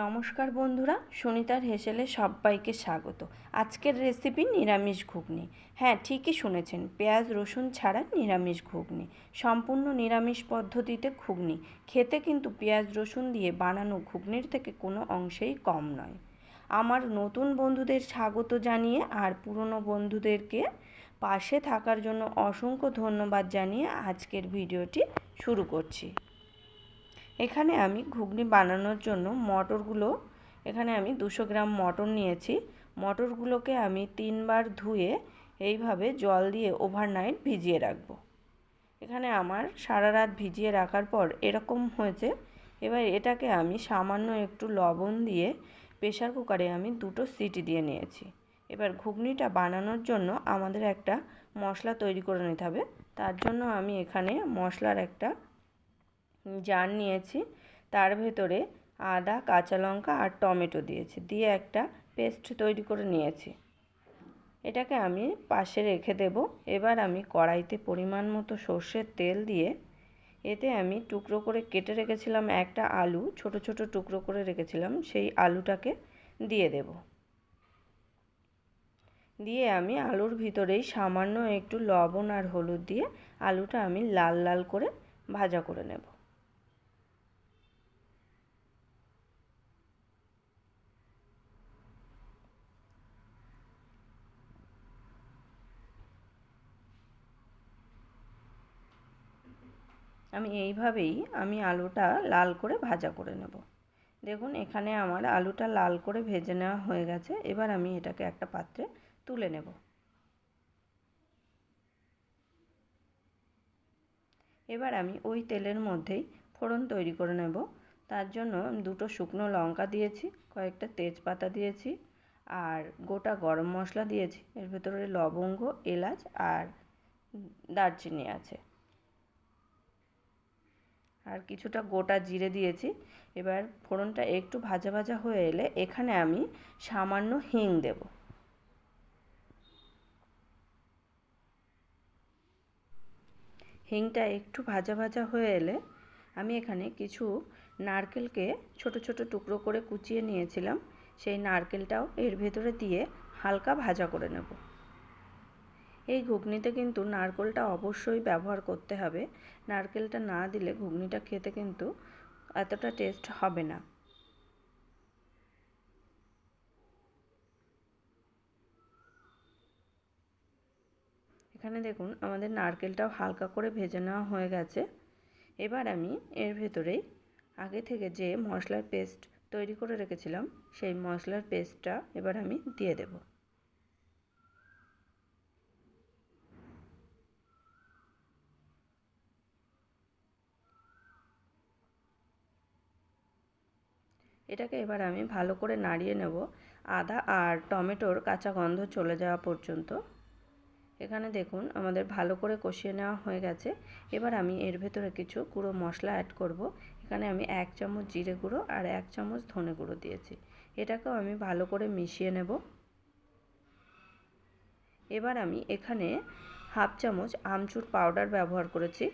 নমস্কার বন্ধুরা, সুনিতার হেসেলে সবাইকে স্বাগত। আজকের রেসিপি নিরামিষ ঘুগনি। হ্যাঁ ঠিকই শুনেছেন, পেঁয়াজ, রসুন ছাড়া নিরামিষ ঘুগনি। সম্পূর্ণ নিরামিষ পদ্ধতিতে ঘুগনি। খেতে কিন্তু পেঁয়াজ, রসুন দিয়ে বানানো ঘুগনির থেকে কোনো অংশেই কম নয়। আমার নতুন বন্ধুদের স্বাগত জানিয়ে আর পুরনো বন্ধুদেরকে পাশে থাকার জন্য অসংখ্য ধন্যবাদ জানিয়ে আজকের ভিডিওটি শুরু করছি। এখানে আমি ঘুগনি বানানোর জন্য মটরগুলো, এখানে আমি দুশো গ্রাম মটর নিয়েছি। মটরগুলোকে আমি তিনবার ধুয়ে এইভাবে জল দিয়ে ওভারনাইট ভিজিয়ে রাখব। এখানে আমার সারা রাত ভিজিয়ে রাখার পর এরকম হয়েছে। এবার এটাকে আমি সামান্য একটু লবণ দিয়ে প্রেশার কুকারে আমি দুটো সিটি দিয়ে নিয়েছি। এবার ঘুগনিটা বানানোর জন্য আমাদের একটা মশলা তৈরি করে নিতে হবে। তার জন্য আমি এখানে মশলার একটা জার নিয়েছি, তার ভেতরে আদা, কাঁচা লঙ্কা আর টমেটো দিয়েছি, দিয়ে একটা পেস্ট তৈরি করে নিয়েছি। এটাকে আমি পাশে রেখে দেব। এবার আমি কড়াইতে পরিমাণ মতো সর্ষের তেল দিয়ে এতে আমি টুকরো করে কেটে রেখেছিলাম একটা আলু, ছোট ছোট টুকরো করে রেখেছিলাম, সেই আলুটাকে দিয়ে দেব। দিয়ে আমি আলুর ভিতরেই সামান্য একটু লবণ আর হলুদ দিয়ে আলুটা আমি লাল লাল করে ভাজা করে নেব। আমি এইভাবেই আমি আলুটা লাল করে ভাজা করে নেব। দেখুন, এখানে আমার আলুটা লাল করে ভেজে নেওয়া হয়ে গেছে। এবার আমি এটাকে একটা পাত্রে তুলে নেব। এবার আমি ওই তেলের মধ্যেই ফোড়ন তৈরি করে নেব। তার জন্য দুটো শুকনো লঙ্কা দিয়েছি, কয়েকটা তেজপাতা দিয়েছি আর গোটা গরম মশলা দিয়েছি। এর ভেতরে লবঙ্গ, এলাচ আর দারচিনি আছে। আর কিছুটা গোটা জিরে দিয়েছি। এবার ফোড়নটা একটু ভাজা ভাজা হয়ে এলে এখানে আমি সামান্য হিং দেব। হিংটা একটু ভাজা ভাজা হয়ে এলে আমি এখানে কিছু নারকেলকে ছোট ছোট টুকরো করে কুচিয়ে নিয়েছিলাম। সেই নারকেলটাও এর ভেতরে দিয়ে হালকা ভাজা করে নেব। এই ঘুগনিতে কিন্তু নারকেলটা অবশ্যই ব্যবহার করতে হবে। নারকেলটা না দিলে ঘুগনিটা খেতে কিন্তু এতটা টেস্ট হবে না। এখানে দেখুন, আমাদের নারকেলটাও হালকা করে ভেজে নেওয়া হয়ে গেছে। এবার আমি এর ভেতরেই আগে থেকে যে মশলার পেস্ট তৈরি করে রেখেছিলাম, সেই মশলার পেস্টটা এবার আমি দিয়ে দেবো। এটাকে এবার আমি ভালো করে নাড়িয়ে নেব। আদা আর টমেটোর কাঁচা গন্ধ চলে যাওয়া পর্যন্ত। এখানে দেখুন, আমাদের ভালো করে কষিয়ে নেওয়া হয়ে গেছে। এবার আমি এর ভেতরে কিছু গুঁড়ো মশলা অ্যাড করব। এখানে আমি এক চামচ জিরে গুঁড়ো আর এক চামচ ধনে গুঁড়ো দিয়েছি। এটাকেও আমি ভালো করে মিশিয়ে নেব। এবার আমি এখানে হাফ চামচ আমচুর পাউডার ব্যবহার করেছি।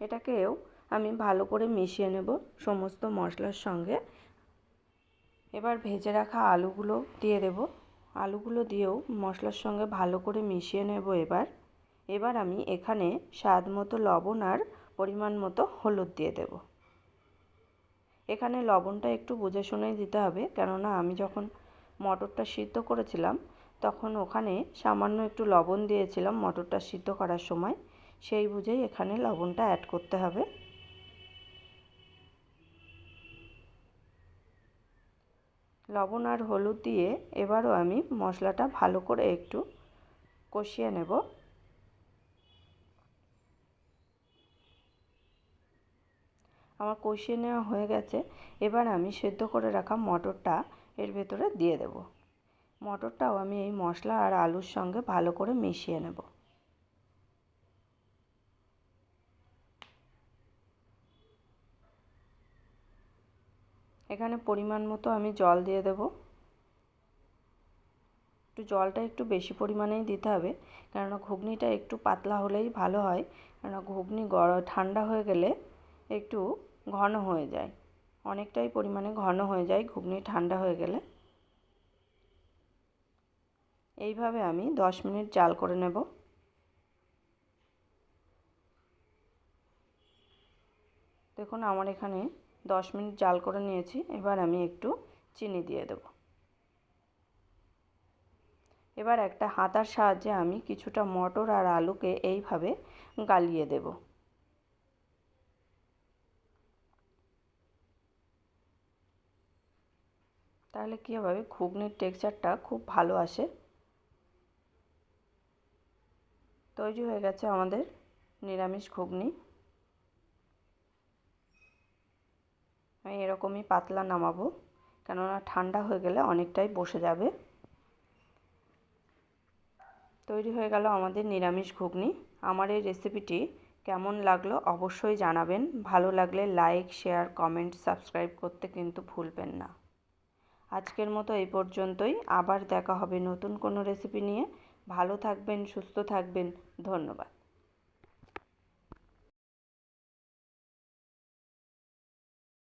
এটাকেও আমি ভালো করে মিশিয়ে নেব সমস্ত মশলার সঙ্গে। এবার ভেজে রাখা আলুগুলো দিয়ে দেব। আলুগুলো দিয়েও মশলার সঙ্গে ভালো করে মিশিয়ে নেব এবার। এবার আমি এখানে স্বাদ মতো লবণ আর পরিমাণ মতো হলুদ দিয়ে দেব। এখানে লবণটা একটু বুঝে শুনেই দিতে হবে, কেননা আমি যখন মটরটা সিদ্ধ করেছিলাম, তখন ওখানে সামান্য একটু লবণ দিয়েছিলাম মটরটা সিদ্ধ করার সময়। সেই বুঝেই এখানে লবণটা অ্যাড করতে হবে। লবণ আর হলুদ দিয়ে এবারও আমি মশলাটা ভালো করে একটু কষিয়ে নেব। আমার কষিয়ে নেওয়া হয়ে গেছে। এবার আমি সেদ্ধ করে রাখা মটরটা এর ভেতরে দিয়ে দেব। মটরটাও আমি এই মশলা আর আলুর সঙ্গে ভালো করে মিশিয়ে নেব। এখানে পরিমাণ মতো আমি জল দিয়ে দেব। একটু জলটা একটু বেশি পরিমাণেই দিতে হবে, কেননা ঘুগনিটা একটু পাতলা হলেই ভালো হয়, কেননা ঘুগনি গর ঠান্ডা হয়ে গেলে একটু ঘন হয়ে যায়, অনেকটাই পরিমাণে ঘন হয়ে যায় ঘুগনি ঠান্ডা হয়ে গেলে। এইভাবে আমি দশ মিনিট জাল করে নেব। দেখুন আমার এখানে দশ মিনিট জাল করে নিয়েছি, এবার আমি একটু চিনি দিয়ে দেব। এবার একটা হাতার সাহায্যে আমি কিছুটা মটর আর আলুকে এইভাবে গালিয়ে দেব। তাহলে কী হবে? ঘুগনির টেক্সচারটা খুব ভালো আসে। তৈরি হয়ে গেছে আমাদের নিরামিষ ঘুগনি। আমি এরকমই পাতলা নামাবো, কেননা ঠান্ডা হয়ে গেলে অনেকটাই বসে যাবে। তৈরি হয়ে গেল আমাদের নিরামিষ ঘুগনি। আমার এই রেসিপিটি কেমন লাগল অবশ্যই জানাবেন। ভালো লাগলে লাইক শেয়ার কমেন্ট সাবস্ক্রাইব করতে কিন্তু ভুলবেন না। আজকের মতো এই পর্যন্তই। আবার দেখা হবে নতুন কোনো রেসিপি নিয়ে। ভালো থাকবেন, সুস্থ থাকবেন। ধন্যবাদ।